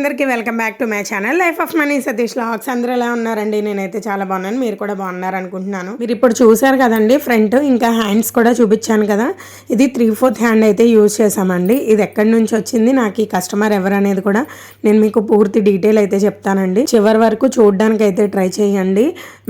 అందరికీ welcome back to my channel. Life of money Satish lakhs అందరూ ఎలా ఉన్నారండి? నేనైతే చాలా బాగున్నాను. మీరు కూడా బాగున్నారు అనుకుంటున్నాను మీరు ఇప్పుడు చూసారు కదండి ఫ్రంట్ ఇంకా హ్యాండ్స్ కూడా చూపించాను కదా. ఇది త్రీ ఫోర్త్ హ్యాండ్ అయితే యూజ్ చేసామండి ఇది ఎక్కడి నుంచి వచ్చింది నాకు ఈ కస్టమర్ ఎవరు అనేది కూడా నేను మీకు పూర్తి డీటెయిల్ అయితే చెప్తానండి. చివరి వరకు చూడడానికి అయితే ట్రై చేయండి.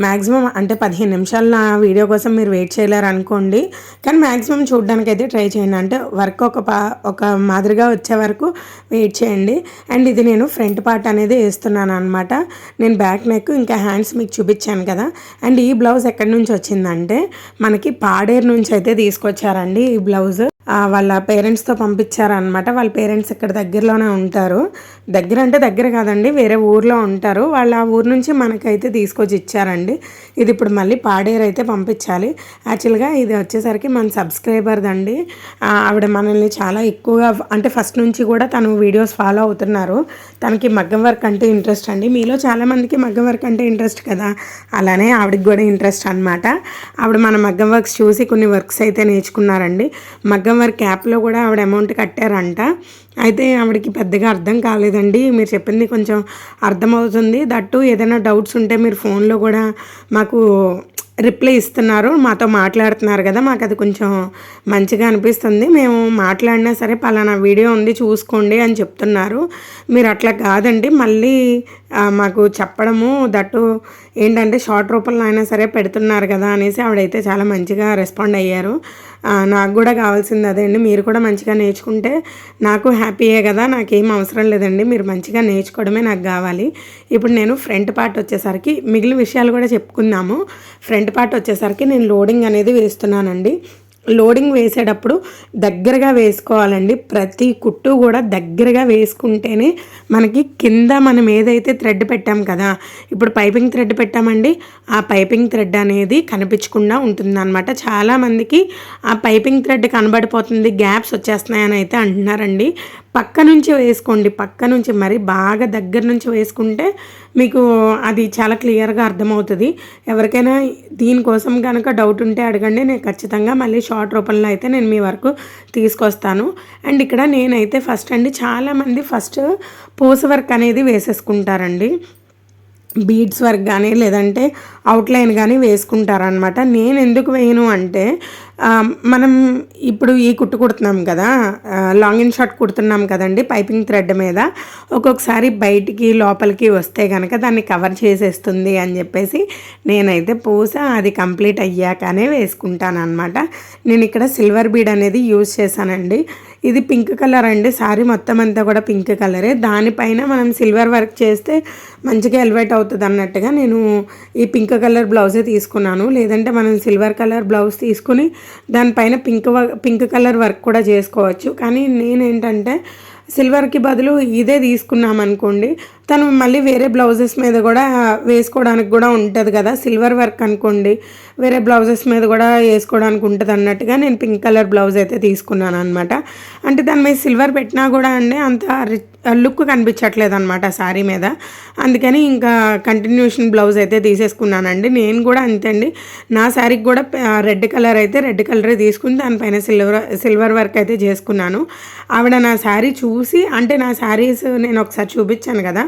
మ్యాక్సిమం అంటే పదిహేను నిమిషాలు నా వీడియో కోసం మీరు వెయిట్ చేయలేరు అనుకోండి కానీ మ్యాక్సిమం చూడడానికి అయితే ట్రై చేయండి. అంటే వర్క్ ఒక పా ఒక మాదిరిగా వచ్చే వరకు వెయిట్ చేయండి. అండ్ ఇది నేను నేను ఫ్రంట్ పార్ట్ అనేది వేస్తున్నాను అనమాట నేను బ్యాక్ నెక్ ఇంకా హ్యాండ్స్ మీకు చూపించాను కదా. అండ్ ఈ బ్లౌజ్ ఎక్కడి నుంచి వచ్చిందంటే మనకి పాడేరు నుంచి అయితే తీసుకొచ్చారండి ఈ బ్లౌజ్. వాళ్ళ పేరెంట్స్తో పంపించారనమాట వాళ్ళ పేరెంట్స్ ఇక్కడ దగ్గరలోనే ఉంటారు. దగ్గర అంటే దగ్గర కాదండి వేరే ఊర్లో ఉంటారు. వాళ్ళ ఆ ఊరు నుంచి మనకైతే తీసుకొచ్చి ఇచ్చారండి. ఇది ఇప్పుడు మళ్ళీ పాడేరు అయితే పంపించాలి. యాక్చువల్గా ఇది వచ్చేసరికి మన సబ్స్క్రైబర్దండి. ఆవిడ మనల్ని చాలా ఎక్కువగా అంటే ఫస్ట్ నుంచి కూడా తను వీడియోస్ ఫాలో అవుతున్నారు. తనకి మగ్గం వర్క్ అంటే ఇంట్రెస్ట్ అండి. మీలో చాలామందికి మగ్గం వర్క్ అంటే ఇంట్రెస్ట్ కదా? అలానే ఆవిడకి కూడా ఇంట్రెస్ట్ అనమాట ఆవిడ మన మగ్గం వర్క్స్ చూసి కొన్ని వర్క్స్ అయితే నేర్చుకున్నారండి. మగ్గం వర్క్ క్యాప్లో కూడా ఆవిడ అమౌంట్ కట్టారంట. అయితే ఆవిడకి పెద్దగా అర్థం కాలేదండి. మీరు చెప్పింది కొంచెం అర్థమవుతుంది. దట్టు ఏదైనా డౌట్స్ ఉంటే మీరు ఫోన్లో కూడా మాకు రిప్లై ఇస్తున్నారు. మాతో మాట్లాడుతున్నారు కదా మాకు అది కొంచెం మంచిగా అనిపిస్తుంది. మేము మాట్లాడినా సరే పలానా వీడియో ఉంది చూసుకోండి అని చెప్తున్నారు. మీరు అట్లా కాదండి. మళ్ళీ మాకు చెప్పడము దట్టు ఏంటంటే షార్ట్ రూపంలో అయినా సరే పెడుతున్నారు కదా అనేసి ఆవిడైతే చాలా మంచిగా రెస్పాండ్ అయ్యారు. నాకు కూడా కావాల్సింది అదే అండి. మీరు కూడా మంచిగా నేర్చుకుంటే నాకు హ్యాపీయే కదా నాకేం అవసరం లేదండి. మీరు మంచిగా నేర్చుకోవడమే నాకు కావాలి. ఇప్పుడు నేను ఫ్రంట్ పార్ట్ వచ్చేసరికి మిగిలిన విషయాలు కూడా చెప్పుకుందాము. ఫ్రంట్ పార్ట్ వచ్చేసరికి నేను లోడింగ్ అనేది వేస్తున్నానండి లోడింగ్ వేసేటప్పుడు దగ్గరగా వేసుకోవాలండి. ప్రతి కుట్టు కూడా దగ్గరగా వేసుకుంటేనే మనకి కింద మనం ఏదైతే థ్రెడ్ పెట్టాం కదా ఇప్పుడు పైపింగ్ థ్రెడ్ పెట్టామండి. ఆ పైపింగ్ థ్రెడ్ అనేది కనిపించకుండా ఉంటుందన్నమాట. చాలామందికి ఆ పైపింగ్ థ్రెడ్ కనబడిపోతుంది గ్యాప్స్ వచ్చేస్తున్నాయని అయితే అంటున్నారండి. పక్క నుంచి వేసుకోండి పక్క నుంచి మరి బాగా దగ్గర నుంచి వేసుకుంటే మీకు అది చాలా క్లియర్గా అర్థమవుతుంది. ఎవరికైనా దీనికోసం కనుక డౌట్ ఉంటే అడగండి నేను ఖచ్చితంగా మళ్ళీ షార్ట్ రూపంలో అయితే నేను మీ వరకు తీసుకొస్తాను. అండ్ ఇక్కడ నేనైతే ఫస్ట్ అండి చాలామంది ఫస్ట్ పూస వర్క్ అనేది వేసేసుకుంటారండి. బీడ్స్ వర్క్ కానీ లేదంటే అవుట్లైన్ కానీ వేసుకుంటారనమాట నేను ఎందుకు వేయను అంటే మనం ఇప్పుడు ఈ కుట్టు కుడుతున్నాం కదా లాంగ్ అండ్ షార్ట్ కుడుతున్నాం కదండి పైపింగ్ థ్రెడ్ మీద. ఒక్కొక్కసారి బయటికి లోపలికి వస్తే కనుక దాన్ని కవర్ చేసేస్తుంది అని చెప్పేసి నేనైతే పూస అది కంప్లీట్ అయ్యాకనే వేసుకుంటాను అనమాట నేను ఇక్కడ సిల్వర్ బీడ్ అనేది యూజ్ చేశానండి. ఇది పింక్ కలర్ అండి. సారీ మొత్తం అంతా కూడా పింక్ కలరే దానిపైన మనం సిల్వర్ వర్క్ చేస్తే మంచిగా ఎలివేట్ అవుతుంది అన్నట్టుగా నేను ఈ పింక్ పింక్ కలర్ బ్లౌజే తీసుకున్నాను. లేదంటే మనం సిల్వర్ కలర్ బ్లౌజ్ తీసుకుని దానిపైన పింక్ పింక్ కలర్ వర్క్ కూడా చేసుకోవచ్చు. కానీ నేనేంటంటే సిల్వర్కి బదులు ఇదే తీసుకున్నాం అనుకోండి తను మళ్ళీ వేరే బ్లౌజెస్ మీద కూడా వేసుకోవడానికి కూడా ఉంటుంది కదా. సిల్వర్ వర్క్ అనుకోండి వేరే బ్లౌజెస్ మీద కూడా వేసుకోవడానికి ఉంటుంది అన్నట్టుగా నేను పింక్ కలర్ బ్లౌజ్ అయితే తీసుకున్నాను అనమాట అంటే దాని మీద సిల్వర్ పెట్టినా కూడా అండి అంత రిచ్ లుక్ కనిపించట్లేదు అనమాట శారీ మీద. అందుకని ఇంకా కంటిన్యూషన్ బ్లౌజ్ అయితే తీసేసుకున్నానండి. నేను కూడా అంతే అండి. నా శారీకి కూడా రెడ్ కలర్ అయితే రెడ్ కలరే తీసుకుని దానిపైన సిల్వర్ సిల్వర్ వర్క్ అయితే చేసుకున్నాను. ఆవిడ నా శారీ చూసి అంటే నా శారీస్ నేను ఒకసారి చూపించాను కదా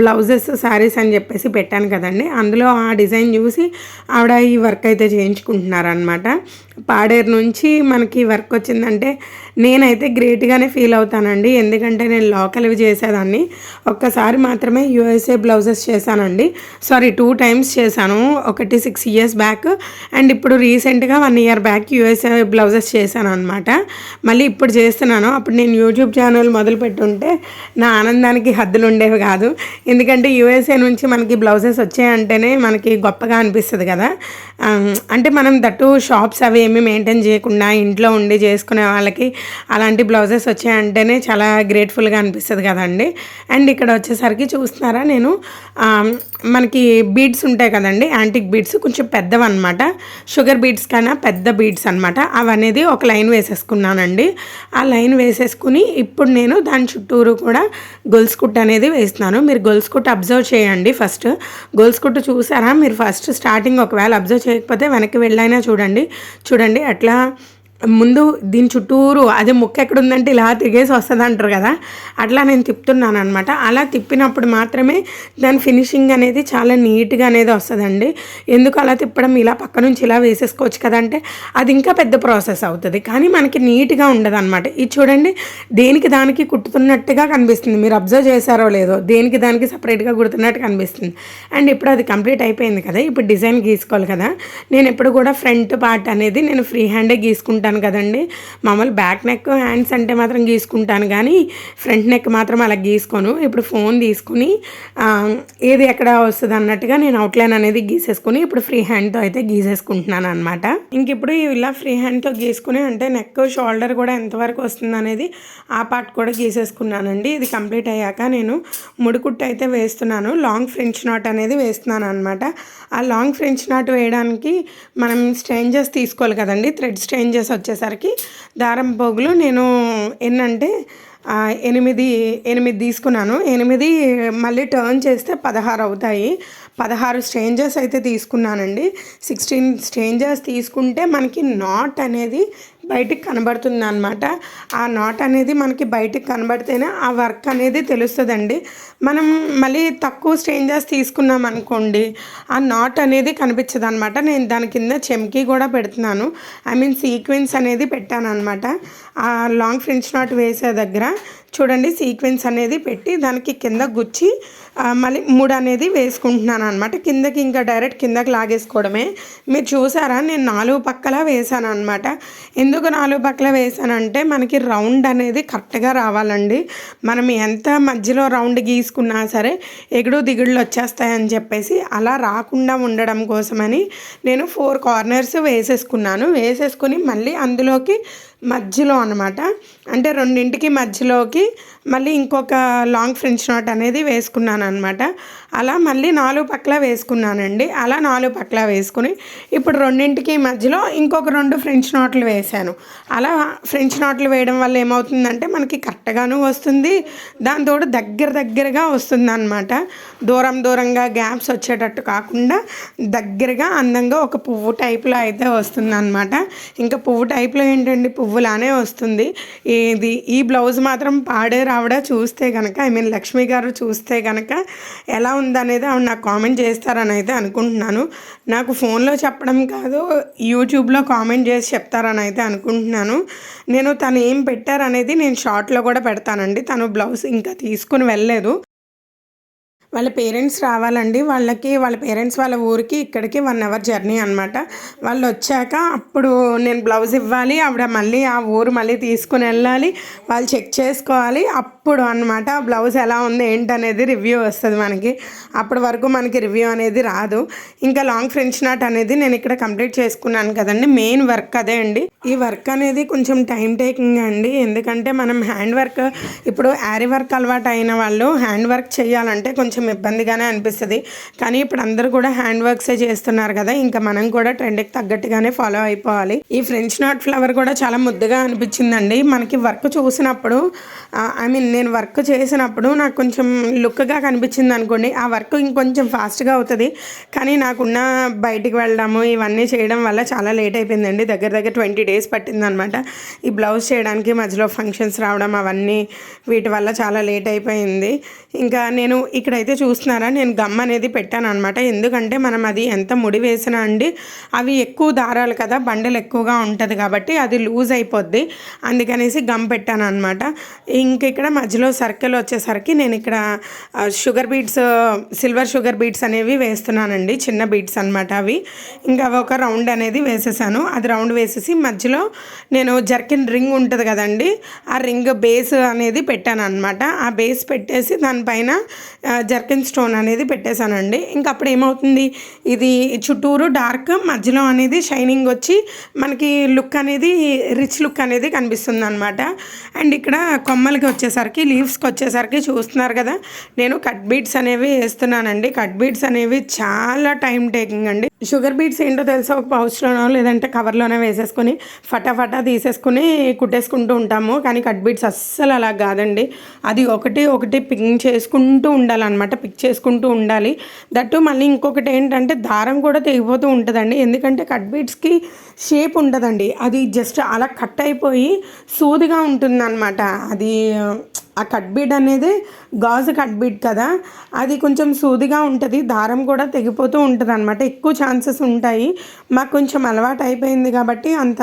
బ్లౌజెస్ శారీస్ అని చెప్పేసి పెట్టాను కదండి. అందులో ఆ డిజైన్ చూసి ఆవిడ ఈ వర్క్ అయితే చేయించుకుంటున్నారనమాట పాడేరు నుంచి మనకి వర్క్ వచ్చిందంటే నేనైతే గ్రేట్గానే ఫీల్ అవుతానండి. ఎందుకంటే నేను లోకల్ లోకల్వి చేసేదాన్ని. ఒక్కసారి మాత్రమే యూఎస్ఏ బ్లౌజెస్ చేశానండి. సారీ టూ టైమ్స్ చేశాను. ఒకటి సిక్స్ ఇయర్స్ బ్యాక్ అండ్ ఇప్పుడు రీసెంట్గా one year back USA blouses చేశాను అనమాట మళ్ళీ ఇప్పుడు చేస్తున్నాను. అప్పుడు నేను యూట్యూబ్ ఛానల్ మొదలు పెట్టుంటే నా ఆనందానికి హద్దులు ఉండేవి కాదు. ఎందుకంటే యూఎస్ఏ నుంచి మనకి బ్లౌజెస్ వచ్చాయంటేనే మనకి గొప్పగా అనిపిస్తుంది కదా. అంటే మనం దట్టు షాప్స్ అవి ఏమీ మెయింటైన్ చేయకుండా ఇంట్లో ఉండి చేసుకునే వాళ్ళకి అలాంటి బ్లౌజెస్ వచ్చాయంటేనే చాలా గ్రేట్ఫుల్గా అనిపిస్తుంది కదండి. అండ్ ఇక్కడ వచ్చేసరికి చూస్తున్నారా నేను మనకి బీడ్స్ ఉంటాయి కదండి యాంటిక్ బీడ్స్ కొంచెం పెద్దవి అనమాట షుగర్ బీడ్స్ కన్నా పెద్ద బీడ్స్ అనమాట అవనేది ఒక లైన్ వేసేసుకున్నానండి. ఆ లైన్ వేసేసుకుని ఇప్పుడు నేను దాని చుట్టూరు కూడా గొలుసు కుట్టు అనేది వేస్తున్నాను. మీరు గొలుసు కుట్టు అబ్జర్వ్ చేయండి ఫస్ట్. గొలుసు కుట్టు చూసారా? మీరు ఫస్ట్ స్టార్టింగ్ ఒకవేళ అబ్జర్వ్ చేయకపోతే వెనక్కి వెళ్ళైనా చూడండి. చూడండి అట్లా ముందు దీని చుట్టూరు అది ముక్క ఎక్కడ ఉందంటే ఇలా తిరిగేసి వస్తుంది అంటారు కదా. అట్లా నేను తిప్పుతున్నాను అనమాట అలా తిప్పినప్పుడు మాత్రమే దాని ఫినిషింగ్ అనేది చాలా నీట్గా అనేది వస్తుందండి. ఎందుకు అలా తిప్పడం? ఇలా పక్క నుంచి ఇలా వేసేసుకోవచ్చు కదా అంటే అది ఇంకా పెద్ద ప్రాసెస్ అవుతుంది. కానీ మనకి నీట్గా ఉండదు అనమాట ఇది చూడండి దేనికి దానికి కుట్టుతున్నట్టుగా కనిపిస్తుంది. మీరు అబ్జర్వ్ చేశారో లేదో దేనికి దానికి సపరేట్గా కుడుతున్నట్టు కనిపిస్తుంది. అండ్ ఇప్పుడు అది కంప్లీట్ అయిపోయింది కదా. ఇప్పుడు డిజైన్ గీసుకోవాలి కదా. నేను ఎప్పుడు కూడా ఫ్రంట్ పార్ట్ అనేది నేను ఫ్రీ హ్యాండే గీసుకుంటాను. కదండి. మామూలు బ్యాక్ నెక్ హ్యాండ్స్ అంటే మాత్రం గీసుకుంటాను కానీ ఫ్రంట్ నెక్ మాత్రం అలా గీసుకోను. ఇప్పుడు ఫోన్ తీసుకుని ఏది ఎక్కడ వస్తుంది అన్నట్టుగా నేను అవుట్లైన్ అనేది గీసేసుకుని ఇప్పుడు ఫ్రీ హ్యాండ్తో అయితే గీసేసుకుంటున్నాను అనమాట ఇంక ఇప్పుడు ఇలా ఫ్రీ హ్యాండ్తో గీసుకుని అంటే నెక్ షోల్డర్ కూడా ఎంతవరకు వస్తుంది అనేది ఆ పార్ట్ కూడా గీసేసుకున్నానండి. ఇది కంప్లీట్ అయ్యాక నేను ముడికుట్టు అయితే వేస్తున్నాను. లాంగ్ ఫ్రెంచ్ నాట్ అనేది వేస్తున్నాను అనమాట ఆ లాంగ్ ఫ్రెంచ్ నాట్ వేయడానికి మనం స్ట్రేంజర్స్ తీసుకోవాలి కదండి. థ్రెడ్ స్ట్రేంజర్స్ వచ్చేసరికి దారం పోగులు నేను ఎన్నంటే ఎనిమిది ఎనిమిది తీసుకున్నాను. ఎనిమిది మళ్ళీ టర్న్ చేస్తే పదహారు అవుతాయి. పదహారు స్ట్రేంజర్స్ అయితే తీసుకున్నానండి. సిక్స్టీన్ స్ట్రేంజర్స్ తీసుకుంటే మనకి నాట్ అనేది బయటికి కనబడుతుంది అనమాట ఆ నాట్ అనేది మనకి బయటికి కనబడితేనే ఆ వర్క్ అనేది తెలుస్తుందండి. మనం మళ్ళీ తక్కువ స్ట్రేంజర్స్ తీసుకున్నాం అనుకోండి ఆ నాట్ అనేది కనిపించదు అనమాట నేను దాని కింద చెమ్కీ కూడా పెడుతున్నాను. ఐ మీన్ సీక్వెన్స్ అనేది పెట్టాను అనమాట ఆ లాంగ్ ఫ్రెంచ్ నాట్ వేసే దగ్గర చూడండి సీక్వెన్స్ అనేది పెట్టి దానికి కింద గుచ్చి మళ్ళీ మూడు అనేది వేసుకుంటున్నాను అనమాట కిందకి ఇంకా డైరెక్ట్ కిందకి లాగేసుకోవడమే. మీరు చూసారా నేను నాలుగు పక్కల వేసాను అనమాట ఎందుకు నాలుగు పక్కల వేసానంటే మనకి రౌండ్ అనేది కరెక్ట్గా రావాలండి. మనం ఎంత మధ్యలో రౌండ్ గీసుకున్నా సరే ఎగుడు దిగుడులు వచ్చేస్తాయని చెప్పేసి అలా రాకుండా ఉండడం కోసమని నేను ఫోర్ కార్నర్స్ వేసేసుకున్నాను. వేసేసుకుని మళ్ళీ అందులోకి మధ్యలో అనమాట అంటే రెండింటికి మధ్యలోకి మళ్ళీ ఇంకొక లాంగ్ ఫ్రెంచ్ నాట్ అనేది వేసుకున్నాను అనమాట అలా మళ్ళీ నాలుగు పక్కల వేసుకున్నానండి. అలా నాలుగు పక్కల వేసుకుని ఇప్పుడు రెండింటికి మధ్యలో ఇంకొక రెండు ఫ్రెంచ్ నాట్లు వేసాను అలా ఫ్రెంచ్ నాట్లు వేయడం వల్ల ఏమవుతుందంటే మనకి కరెక్ట్గాను వస్తుంది. దాంతో దగ్గర దగ్గరగా వస్తుంది అనమాట దూరం దూరంగా గ్యాప్స్ వచ్చేటట్టు కాకుండా దగ్గరగా అందంగా ఒక పువ్వు టైప్లో అయితే వస్తుంది అనమాట ఇంకా పువ్వు టైప్లో ఏంటండి? పువ్వులానే వస్తుంది. ఈ ఇది ఈ బ్లౌజ్ మాత్రం పాడే రావడా చూస్తే కనుక ఐ మీన్ లక్ష్మి గారు చూస్తే కనుక ఎలా ఉందనేది ఆవిడ నాకు కామెంట్ చేస్తారని అయితే అనుకుంటున్నాను. నాకు ఫోన్లో చెప్పడం కాదు యూట్యూబ్లో కామెంట్ చేసి చెప్తారని అయితే అనుకుంటున్నాను. నేను తను ఏం పెట్టారనేది నేను షార్ట్లో కూడా పెడతానండి. తను బ్లౌజ్ ఇంకా తీసుకుని వెళ్ళలేదు. వాళ్ళ పేరెంట్స్ రావాలండి. వాళ్ళకి వాళ్ళ పేరెంట్స్ వాళ్ళ ఊరికి ఇక్కడికి వన్ అవర్ జర్నీ అనమాట వాళ్ళు వచ్చాక అప్పుడు నేను బ్లౌజ్ ఇవ్వాలి ఆవిడ మళ్ళీ ఆ ఊరు మళ్ళీ తీసుకుని వెళ్ళాలి వాళ్ళు చెక్ చేసుకోవాలి. అప్పుడు అనమాట ఆ బ్లౌజ్ ఎలా ఉంది ఏంటనేది రివ్యూ వస్తుంది మనకి. అప్పటి వరకు మనకి రివ్యూ అనేది రాదు. ఇంకా లాంగ్ ఫ్రెంచ్ నాట్ అనేది నేను ఇక్కడ కంప్లీట్ చేసుకున్నాను కదండి. మెయిన్ వర్క్ అదే అండి. ఈ వర్క్ అనేది కొంచెం టైం టేకింగ్ అండి. ఎందుకంటే మనం హ్యాండ్ వర్క్ ఇప్పుడు యారీ వర్క్ అలవాటు అయిన వాళ్ళు హ్యాండ్ వర్క్ చేయాలంటే కొంచెం కొంచెం ఇబ్బందిగానే అనిపిస్తుంది. కానీ ఇప్పుడు అందరూ కూడా హ్యాండ్ వర్క్సే చేస్తున్నారు కదా ఇంకా మనం కూడా ట్రెండ్కి తగ్గట్టుగానే ఫాలో అయిపోవాలి. ఈ ఫ్రెంచ్ నాట్ ఫ్లవర్ కూడా చాలా ముద్దుగా అనిపించిందండి. మనకి వర్క్ చూసినప్పుడు ఐ మీన్ నేను వర్క్ చేసినప్పుడు నాకు కొంచెం లుక్గా కనిపించింది అనుకోండి ఆ వర్క్ ఇంకొంచెం ఫాస్ట్గా అవుతుంది. కానీ నాకున్న బయటికి వెళ్ళడము ఇవన్నీ చేయడం వల్ల చాలా లేట్ అయిపోయిందండి. దగ్గర దగ్గర ట్వంటీ డేస్ పట్టిందనమాట. ఈ బ్లౌజ్ చేయడానికి మధ్యలో ఫంక్షన్స్ రావడం అవన్నీ వీటి వల్ల చాలా లేట్ అయిపోయింది. ఇంకా నేను ఇక్కడైతే చూస్తున్నారా? నేను గమ్ అనేది పెట్టాను అనమాట ఎందుకంటే మనం అది ఎంత ముడి వేసినా అండి అవి ఎక్కువ దారాలు కదా బండలు ఎక్కువగా ఉంటుంది కాబట్టి అది లూజ్ అయిపోద్ది. అందుకనేసి గమ్ పెట్టాను అనమాట ఇంక ఇక్కడ మధ్యలో సర్కిల్ వచ్చేసరికి నేను ఇక్కడ sugar beads silver sugar beads అనేవి వేస్తున్నానండి. చిన్న బీట్స్ అనమాట అవి. ఇంకా అవి ఒక రౌండ్ అనేది వేసేసాను. అది రౌండ్ వేసేసి మధ్యలో నేను జర్కిన్ రింగ్ ఉంటుంది కదండి ఆ రింగ్ బేస్ అనేది పెట్టాను అనమాట ఆ బేస్ పెట్టేసి దానిపైన జర్ జర్కిన్ స్టోన్ అనేది పెట్టేశానండి. ఇంకా అప్పుడు ఏమవుతుంది? ఇది చుట్టూరు డార్క్ మధ్యలో అనేది షైనింగ్ వచ్చి మనకి లుక్ అనేది రిచ్ లుక్ అనేది కనిపిస్తుంది అనమాట అండ్ ఇక్కడ కొమ్మలకి వచ్చేసరికి లీవ్స్కి వచ్చేసరికి చూస్తున్నారు కదా నేను కట్ బీట్స్ అనేవి వేస్తున్నానండి. కట్ బీట్స్ అనేవి చాలా టైం టేకింగ్ అండి. షుగర్ బీట్స్ ఏంటో తెలుసా? ఒక పౌచ్లోనో లేదంటే కవర్లోనో వేసేసుకొని ఫటాఫటా తీసేసుకుని కుట్టేసుకుంటూ ఉంటాము. కానీ కట్ బీట్స్ అస్సలు అలా కాదండి. అది ఒకటి ఒకటి పిక్ చేసుకుంటూ ఉండాలన్నమాట. పిక్ చేసుకుంటూ ఉండాలి. దట్టు మళ్ళీ ఇంకొకటి ఏంటంటే దారం కూడా తెగిపోతూ ఉంటుందండి. ఎందుకంటే కట్ బీట్స్కి షేప్ ఉండదండి. అది జస్ట్ అలా కట్ అయిపోయి సూదిగా ఉంటుందన్నమాట. అది ఆ కట్ బీడ్ అనేది గాజు కట్ బీడ్ కదా. అది కొంచెం సూదిగా ఉంటుంది దారం కూడా తెగిపోతూ ఉంటుంది అనమాట ఎక్కువ ఛాన్సెస్ ఉంటాయి. మాకు కొంచెం అలవాటు అయిపోయింది కాబట్టి అంత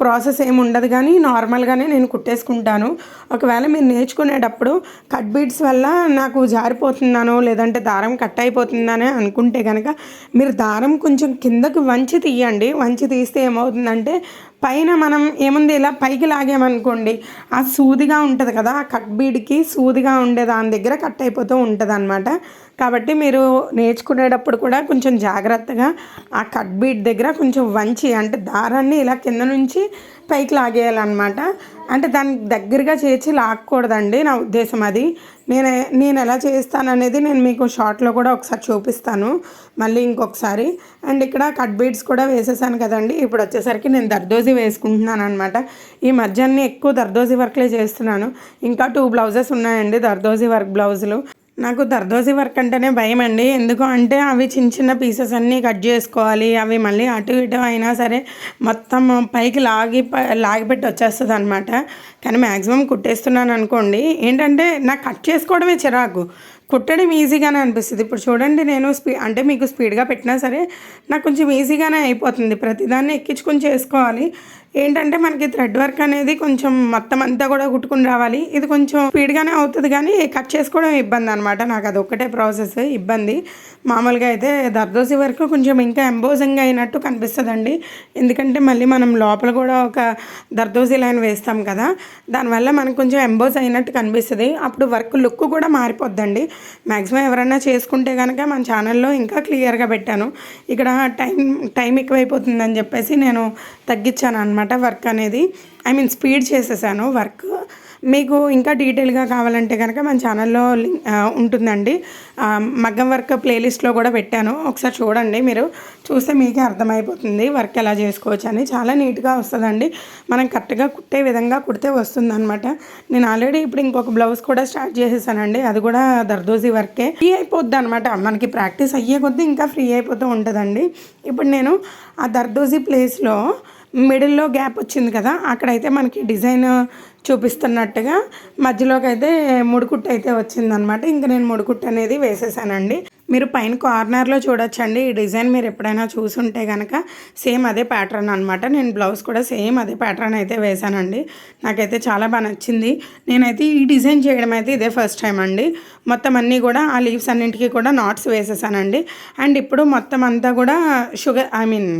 ప్రాసెస్ ఏమి ఉండదు కానీ నార్మల్గానే నేను కుట్టేసుకుంటాను. ఒకవేళ మీరు నేర్చుకునేటప్పుడు కట్ బీడ్స్ వల్ల నాకు జారిపోతున్నానో లేదంటే దారం కట్ అయిపోతుందనే అనుకుంటే కనుక మీరు దారం కొంచెం కిందకు వంచి తీయండి. వంచి తీస్తే ఏమవుతుందంటే పైన మనం ఏముంది ఇలా పైకి లాగామనుకోండి ఆ సూదిగా ఉంటుంది కదా. కట్ బీడ్కి సూదిగా ఉండే దాని దగ్గర కట్ అయిపోతూ ఉంటుంది అనమాట కాబట్టి మీరు నేర్చుకునేటప్పుడు కూడా కొంచెం జాగ్రత్తగా ఆ కట్ బీడ్ దగ్గర కొంచెం వంచి అంటే దారాన్ని ఇలా కింద నుంచి పైకి లాగేయాలన్నమాట. అంటే దానికి దగ్గరగా చేర్చి లాక్కూడదండి నా ఉద్దేశం అది. నేను నేను ఎలా చేస్తాననేది నేను మీకు షార్ట్లో కూడా ఒకసారి చూపిస్తాను. మళ్ళీ ఇంకొకసారి. అండ్ ఇక్కడ కట్ బీడ్స్ కూడా వేసేసాను కదండి. ఇప్పుడు వచ్చేసరికి నేను దర్దోజీ వేసుకుంటున్నాను అనమాట ఈ మధ్యాహ్నం ఎక్కువ దర్దోజీ వర్క్లే చేస్తున్నాను. ఇంకా టూ బ్లౌజెస్ ఉన్నాయండి దర్దోజీ వర్క్ బ్లౌజులు. నాకు దర్దోజి వర్క్ అంటేనే భయం అండి. ఎందుకు అంటే అవి చిన్న చిన్న పీసెస్ అన్నీ కట్ చేసుకోవాలి. అవి మళ్ళీ అటు ఇటు అయినా సరే మొత్తం పైకి లాగి లాగిపెట్టి వచ్చేస్తుంది అనమాట కానీ మ్యాక్సిమం కుట్టేస్తున్నాను అనుకోండి. ఏంటంటే నాకు కట్ చేసుకోవడమే చిరాకు. కుట్టడం ఈజీగానే అనిపిస్తుంది. ఇప్పుడు చూడండి నేను స్పీ అంటే మీకు స్పీడ్గా పెట్టినా సరే నాకు కొంచెం ఈజీగానే అయిపోతుంది. ప్రతిదాన్ని ఎక్కించుకొని చేసుకోవాలి. ఏంటంటే మనకి థ్రెడ్ వర్క్ అనేది కొంచెం మొత్తం అంతా కూడా కుట్టుకుని రావాలి. ఇది కొంచెం స్పీడ్గానే అవుతుంది కానీ కట్ చేసుకోవడం ఇబ్బంది అనమాట నాకు అది ఒక్కటే ప్రాసెస్ ఇబ్బంది. మామూలుగా అయితే దర్దోసి వరకు కొంచెం ఇంకా ఎంబోజింగ్ అయినట్టు కనిపిస్తుందండి. ఎందుకంటే మళ్ళీ మనం లోపల కూడా ఒక దర్దోసి లైన్ వేస్తాం కదా. దానివల్ల మనకు కొంచెం ఎంబోజ్ అయినట్టు కనిపిస్తుంది. అప్పుడు వర్క్ లుక్ కూడా మారిపోద్దండి. మ్యాక్సిమం ఎవరైనా చేసుకుంటే కనుక మన ఛానల్లో ఇంకా క్లియర్గా పెట్టాను. ఇక్కడ టైం టైం ఎక్కువైపోతుందని చెప్పేసి నేను తగ్గించాను అనమాట వర్క్ అనేది. ఐ మీన్ స్పీడ్ చేసేసాను వర్క్. మీకు ఇంకా డీటెయిల్గా కావాలంటే కనుక మన ఛానల్లో ఉంటుందండి. మగ్గం వర్క్ ప్లేలిస్ట్లో కూడా పెట్టాను. ఒకసారి చూడండి మీరు. చూస్తే మీకే అర్థమైపోతుంది వర్క్ ఎలా చేసుకోవచ్చు అని. చాలా నీట్గా వస్తుందండి. మనం కరెక్ట్గా కుట్టే విధంగా కుడితే వస్తుందన్నమాట. నేను ఆల్రెడీ ఇప్పుడు ఇంకొక బ్లౌజ్ కూడా స్టార్ట్ చేసేసానండి. అది కూడా దర్దోజీ వర్కే. ఫ్రీ అయిపోద్ది అనమాట మనకి ప్రాక్టీస్ అయ్యే కొద్దీ ఇంకా ఫ్రీ అయిపోతూ ఉంటుందండి. ఇప్పుడు నేను ఆ దర్దోజీ ప్లేస్లో మిడిల్లో గ్యాప్ వచ్చింది కదా అక్కడైతే మనకి డిజైన్ చూపిస్తున్నట్టుగా మధ్యలోకి అయితే ముడుకుట్టు అయితే వచ్చిందనమాట ఇంకా నేను ముడుకుట్టు అనేది వేసేసానండి. మీరు పైన కార్నర్లో చూడొచ్చండి. ఈ డిజైన్ మీరు ఎప్పుడైనా చూసుంటే కనుక సేమ్ అదే ప్యాటర్న్ అనమాట నేను బ్లౌజ్ కూడా సేమ్ అదే ప్యాటర్న్ అయితే వేశానండి నాకైతే చాలా బాగా నచ్చింది. నేనైతే ఈ డిజైన్ చేయడం అయితే ఇదే ఫస్ట్ టైం అండి. మొత్తం అన్నీ కూడా ఆ లీవ్స్ అన్నింటికి కూడా నాట్స్ వేసేసానండి. అండ్ ఇప్పుడు మొత్తం అంతా కూడా sugar I mean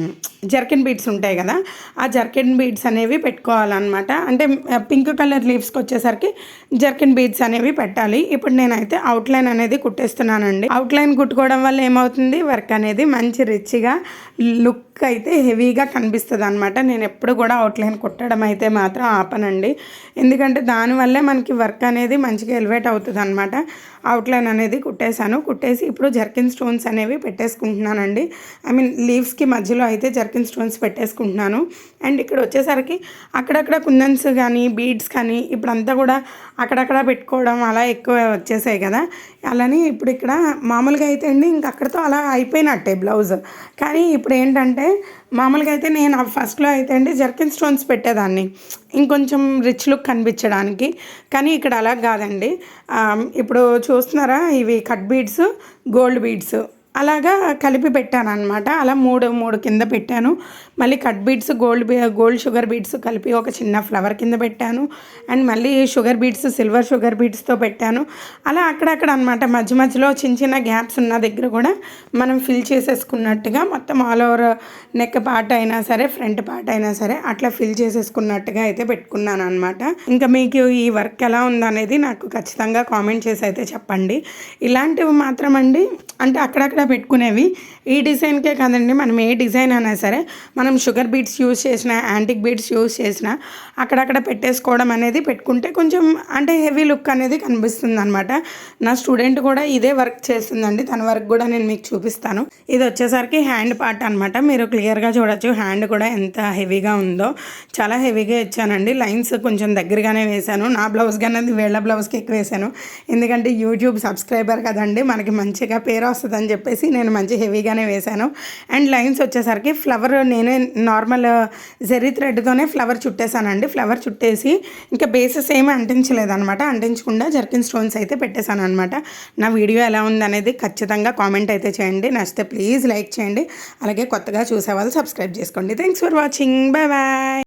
zircon beads ఉంటాయి కదా ఆ జర్కిన్ బీడ్స్ అనేవి పెట్టుకోవాలన్నమాట. అంటే పింక్ కలర్ లీవ్స్కి వచ్చేసరికి జర్కిన్ బీడ్స్ అనేవి పెట్టాలి. ఇప్పుడు నేనైతే అవుట్లైన్ అనేది కుట్టేస్తున్నానండి. అవుట్లైన్ కుట్టుకోవడం వల్ల ఏమవుతుంది? వర్క్ అనేది మంచి రిచ్గా లుక్ అయితే హెవీగా కనిపిస్తుంది అనమాట నేను ఎప్పుడు కూడా అవుట్లైన్ కుట్టడం అయితే మాత్రం ఆపనండి. ఎందుకంటే దానివల్లే మనకి వర్క్ అనేది మంచిగా ఎలివేట్ అవుతుంది అనమాట అవుట్లైన్ అనేది కుట్టేశాను. కుట్టేసి ఇప్పుడు జర్కిన్ స్టోన్స్ అనేవి పెట్టేసుకుంటున్నానండి. ఐ మీన్ లీవ్స్కి మధ్యలో అయితే జర్కిన్ స్టోన్స్ పెట్టేసుకుంటున్నాను. అండ్ ఇక్కడ వచ్చేసరికి అక్కడక్కడ కుందన్స్ కానీ బీడ్స్ కానీ ఇప్పుడంతా కూడా అక్కడక్కడ పెట్టుకోవడం అలా ఎక్కువ వచ్చేసాయి కదా. అలానే ఇప్పుడు ఇక్కడ మామూలుగా అయితే అండి ఇంక అక్కడతో అలా అయిపోయినట్టే బ్లౌజ్. కానీ ఇప్పుడు ఏంటంటే మామూలుగా అయితే నేను ఫస్ట్లో అయితే అండి జర్కిన్ స్టోన్స్ పెట్టేదాన్ని. ఇంకొంచెం రిచ్ లుక్ కనిపించడానికి. కానీ ఇక్కడ అలా కాదండి. ఇప్పుడు చూస్తున్నారా ఇవి కట్ బీడ్స్ గోల్డ్ బీడ్స్ అలాగా కలిపి పెట్టాను అనమాట అలా మూడు మూడు కింద పెట్టాను. మళ్ళీ cut beads gold gold sugar beads కలిపి ఒక చిన్న ఫ్లవర్ కింద పెట్టాను. అండ్ మళ్ళీ షుగర్ బీడ్స్ సిల్వర్ షుగర్ బీడ్స్తో పెట్టాను. అలా అక్కడక్కడ అనమాట మధ్య మధ్యలో చిన్న చిన్న గ్యాప్స్ ఉన్న దగ్గర కూడా మనం ఫిల్ చేసేసుకున్నట్టుగా మొత్తం ఆల్ ఓవర్ నెక్ పార్ట్ అయినా సరే ఫ్రంట్ పార్ట్ అయినా సరే అట్లా ఫిల్ చేసేసుకున్నట్టుగా అయితే పెట్టుకున్నాను అనమాట ఇంకా మీకు ఈ వర్క్ ఎలా ఉందనేది నాకు ఖచ్చితంగా కామెంట్ చేసి అయితే చెప్పండి. ఇలాంటివి మాత్రం అండి అంటే అక్కడక్కడ పెట్టుకునేవి. ఈ డిజైన్కే కదండి మనం ఏ డిజైన్ అయినా సరే మనం షుగర్ బీట్స్ యూజ్ చేసిన యాంటిక్ బీట్స్ యూజ్ చేసిన అక్కడక్కడ పెట్టేసుకోవడం అనేది పెట్టుకుంటే కొంచెం అంటే హెవీ లుక్ అనేది కనిపిస్తుంది అనమాట నా స్టూడెంట్ కూడా ఇదే వర్క్ చేస్తుందండి. తన వర్క్ కూడా నేను మీకు చూపిస్తాను. ఇది వచ్చేసరికి హ్యాండ్ పార్ట్ అనమాట మీరు క్లియర్గా చూడొచ్చు. హ్యాండ్ కూడా ఎంత హెవీగా ఉందో. చాలా హెవీగా ఇచ్చానండి. లైన్స్ కొంచెం దగ్గరగానే వేశాను. నా బ్లౌజ్ కన్నా వీళ్ళ బ్లౌజ్కి ఎక్కువ వేశాను. ఎందుకంటే యూట్యూబ్ సబ్స్క్రైబర్ కదండి. మనకి మంచిగా పేరు వస్తుందని చెప్పేసి నేను మంచి హెవీగానే వేశాను. అండ్ లైన్స్ వచ్చేసరికి ఫ్లవర్ నేనే నార్మల్ జెర్రీ థ్రెడ్తోనే ఫ్లవర్ చుట్టేశానండి ఫ్లవర్ చుట్టేసి ఇంకా బేసెస్ ఏమీ అంటించలేదనమాట. అంటించకుండా జర్కిన్ స్టోన్స్ అయితే పెట్టేశాను అనమాట నా వీడియో ఎలా ఉందనేది ఖచ్చితంగా కామెంట్ అయితే చేయండి. నచ్చితే ప్లీజ్ లైక్ చేయండి. అలాగే కొత్తగా చూసే వాళ్ళు సబ్స్క్రైబ్ చేసుకోండి. Thanks for watching. Bye bye.